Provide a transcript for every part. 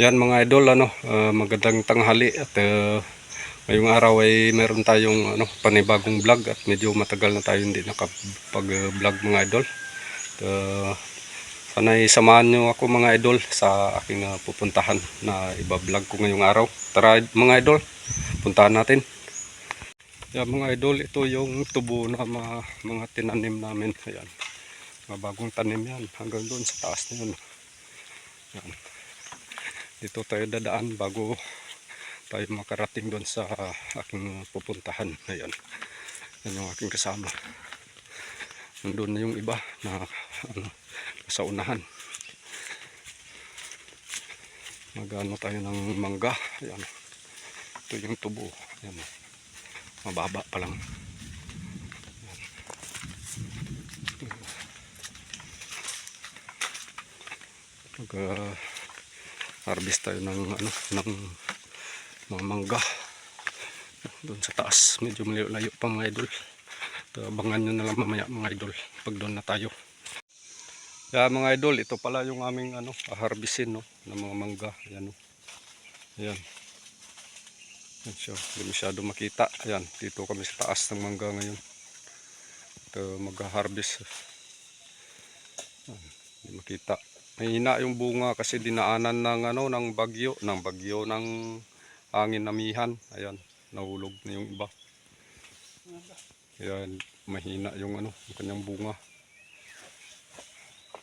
Yan mga idol, ano, ah, magandang tanghali at ah, ngayong araw ay meron tayong ano, panibagong vlog at medyo matagal na tayo hindi nakapag-vlog mga idol. At, ah, sana'y samahan nyo ako mga idol sa aking ah, pupuntahan na iba-vlog ko ngayong araw. Tara mga idol, puntahan natin. Yan mga idol, ito yung tubo na mga, mga tinanim namin. Ayan. Mga bagong tanim yan. Hanggang doon sa taas na yun. Yan. Dito tayo dadaan bago tayo makarating doon sa aking pupuntahan. Ayan. Yan yung aking kasama. Nandun na yung iba na ano, sa unahan. Magano tayo ng mangga. Ayan. Ito yung tubo. Ayan. Mababa pa lang. Mag ah, harvest tayo ng ano ng mga mangga doon sa taas medyo malayo pa mga idol Ito, abangan nyo na lang mamaya mga idol pag doon na tayo yeah, mga idol ito pala yung aming ano harvestin no ng mga mangga ayan no ayan Ayan siya, hindi masyado makita. Ayan, dito kami sa taas ng mangga ngayon. Ito, mag-harvest. Ayan, Hindi makita. Mahina yung bunga kasi dinaanan ng ano ng bagyo, ng bagyo ng hangin namihan. Ayan, nahulog na yung iba. Ayan, mahina yung ano, yung kanyang bunga.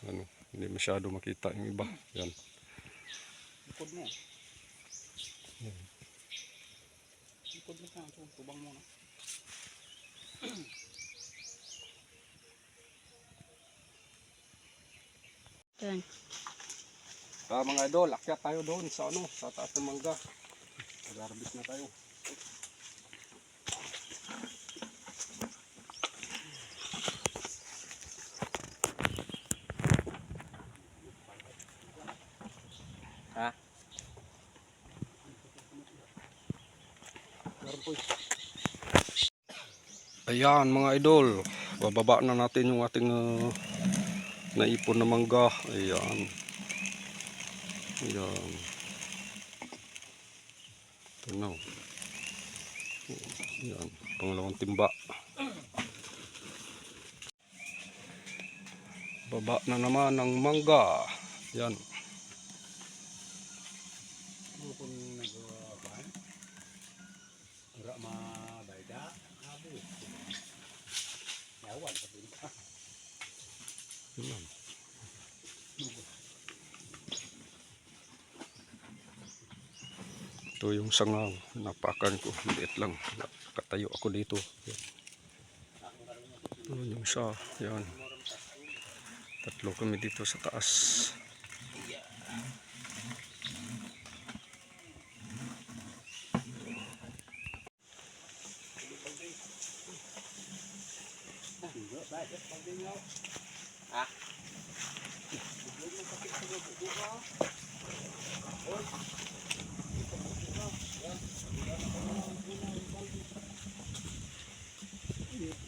Ano, hindi masyado makita yung iba. Ayan. Likod mo. Likod mo sa ito. Tubang mo na. Doon. Ah, mga idol, akyat tayo doon sa ano, sa taas ng mangga. Mag-harvest na tayo. Ha? Ayan mga idol, bababa na natin yung ating ah, naipon na mangga. Ayan. Ayan. Ito na. oh. Ayan, pangalawang timba. Baba na naman ng mangga. Ayan. Ano Ito yung sangaw. Napakan ko. Liit lang. Nakatayo ako dito. Ito yung isa. Yan. Tatlo kami dito sa taas. you.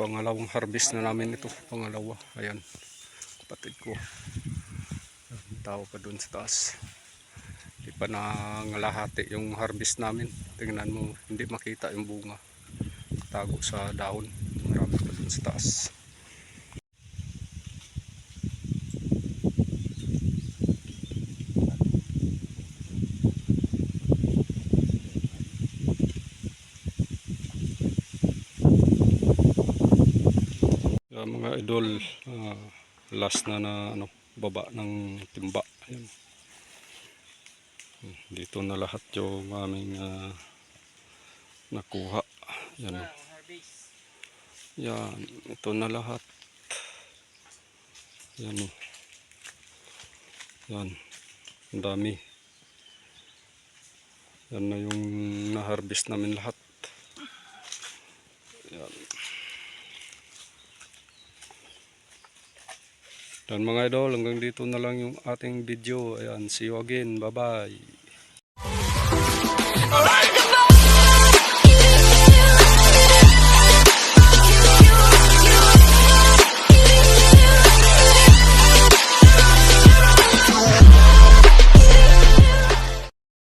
Pangalawang harvest na namin ito. Pangalawa. Ayan. Kapatid ko. tao pa doon sa taas. Hindi pa nangalahati yung harvest namin. Tingnan mo, hindi makita yung bunga. Tago sa dahon. Marami pa doon sa taas. Mga idol, ah, last na na ano, baba ng timba. Ayan. Hmm, Dito na lahat yung aming ah, nakuha. Yan. oh. Yan, ito na lahat. Yan. oh. Yan. Dami. Yan na yung na-harvest namin lahat. Yan. Yan mga idol, hanggang dito na lang yung ating video. Ayan, see you again. Bye-bye.